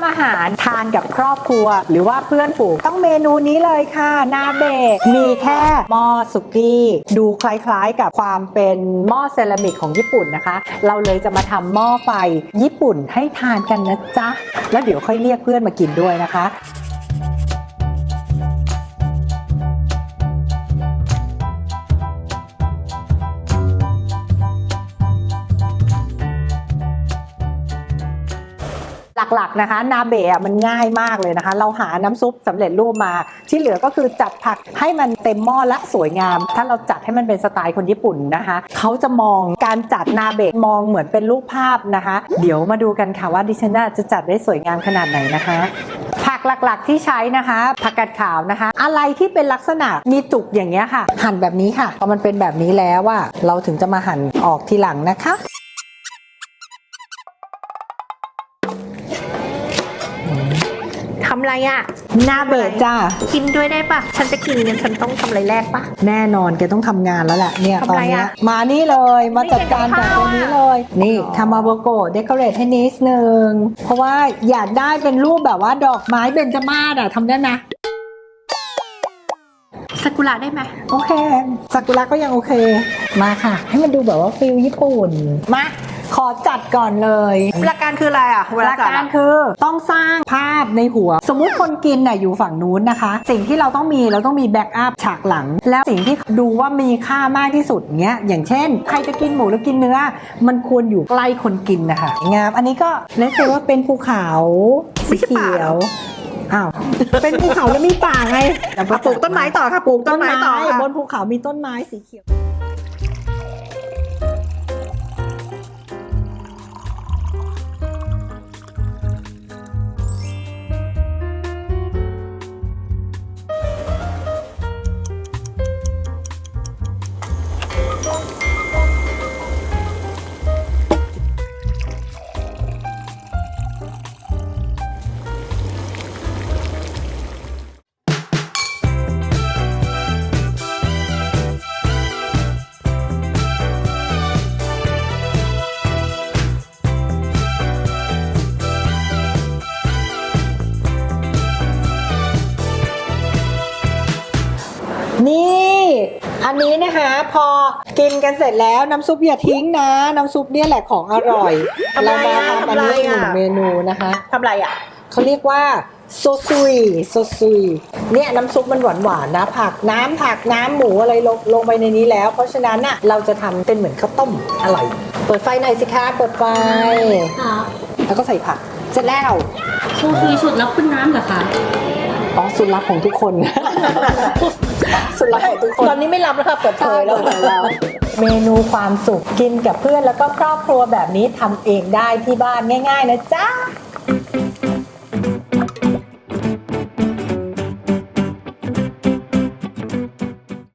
ำอาหารทานกับครอบครัว หรือว่าเพื่อนฝูงต้องเมนูนี้เลยค่ะนาเบะมีแค่หม้อสุกี้ดูคล้ายๆ กับความเป็นหม้อเซรามิกของญี่ปุ่นนะคะ เราเลยจะมาทำหม้อไฟญี่ปุ่นให้ทานกันนะจ๊ะแล้วเดี๋ยวค่อยเรียกเพื่อนมากินด้วยนะคะ หลักๆนะคะ นาเบะมันง่ายมากเลยนะคะ เราหาน้ำซุปสำเร็จรูปมา ที่เหลือก็คือจัดผักให้มันเต็มหม้อและสวยงาม ถ้าเราจัดให้มันเป็นสไตล์คนญี่ปุ่นนะคะเขาจะมองการจัดนาเบะมองเหมือนเป็นรูปภาพนะคะ เดี๋ยวมาดูกันค่ะว่าดิฉันจะจัดได้สวยงามขนาดไหนนะคะผักหลักๆที่ใช้นะคะ ผักกาดขาวนะคะ อะไรที่เป็นลักษณะมีจุกอย่างเงี้ยค่ะ หั่นแบบนี้ค่ะพอมันเป็นแบบนี้แล้วว่าเราถึงจะมาหั่นออกทีหลังนะคะ ทำอะไรอะนาเบะจ้ากินด้วยได้ปะฉันจะกินกันฉันต้องทำอะไรแรกปะ แน่นอนแกต้องทำงานแล้วแหละเนี่ยทำตอนอะไรเนี้ยอะมานี่เลยมาไม่จัดการเห็กับนกับตรงข้าวนี้อะเลย นี่อ๋อ ทำมาโบโกเดคอเรทให้นิดนึง เพราะว่าอยากได้เป็นรูปแบบว่าดอกไม้เบญจมาศอะทำได้ไหมซากุระได้ไหมโอเคซากุระก็ยังโอเค มาค่ะ ให้มันดูแบบว่าฟิลญี่ปุ่น มา ขอจัดก่อนเลยหลักการคืออะไรอะเวหลาลักจัดการอะ คือต้องสร้างภาพในหัว สมมุติคนกินน่ะอยู่ฝั่งนู้นนะคะ สิ่งที่เราต้องมีเราต้องมีแบ็กอัพฉากหลัง แล้วสิ่งที่ดูว่ามีค่ามากที่สุดเงี้ยอย่างเช่น ใครจะกินหมูหรือกินเนื้อ มันควรอยู่ใกล้คนกินนะคะงามอันนี้ก็เลสเซว่าเป็นภูเขาสีเขียวอ้าวเป็นภูเขาแล้วมีป่าไงอะปลูกต้นไม้ต่อค่ะปลูกต้นไม้ต่อค่ะ บนภูเขามีต้นไม้สีเขียว นี่ อันนี้นะคะพอกินกันเสร็จแล้วน้ำซุปอย่าทิ้งนะ น้ำซุปเนี่ยแหละของอร่อยทำไมเราอะมาทำอันนี้ทำไมหอะนึ่งเมนูนะคะทำอะไรอะเขาเรียกว่าโซซุยโซซุยเนี่ยน้ำซุปมันหวานหวานๆนะ ผักน้ำผักน้ำหมูอะไรลงลงไปในนี้แล้ว เพราะฉะนั้นน่ะเราจะทำเป็นเหมือนข้าวต้มอร่อย เปิดไฟหน่อยสิคะเปิดไฟค่ะแล้วก็ใส่ผักเสร็จแล้วชูทีสุดแล้วคุณน้ำเหรอคะ อ๋อสุดลับของทุกคน สุดลับของทุกคน ตอนนี้ไม่รับแล้วค่ะเปิดเผยแล้วแล้ว เมนูความสุขกินกับเพื่อนแล้วก็ครอบครัวแบบนี้ทำเองได้ที่บ้านง่าย ๆ นะจ๊ะ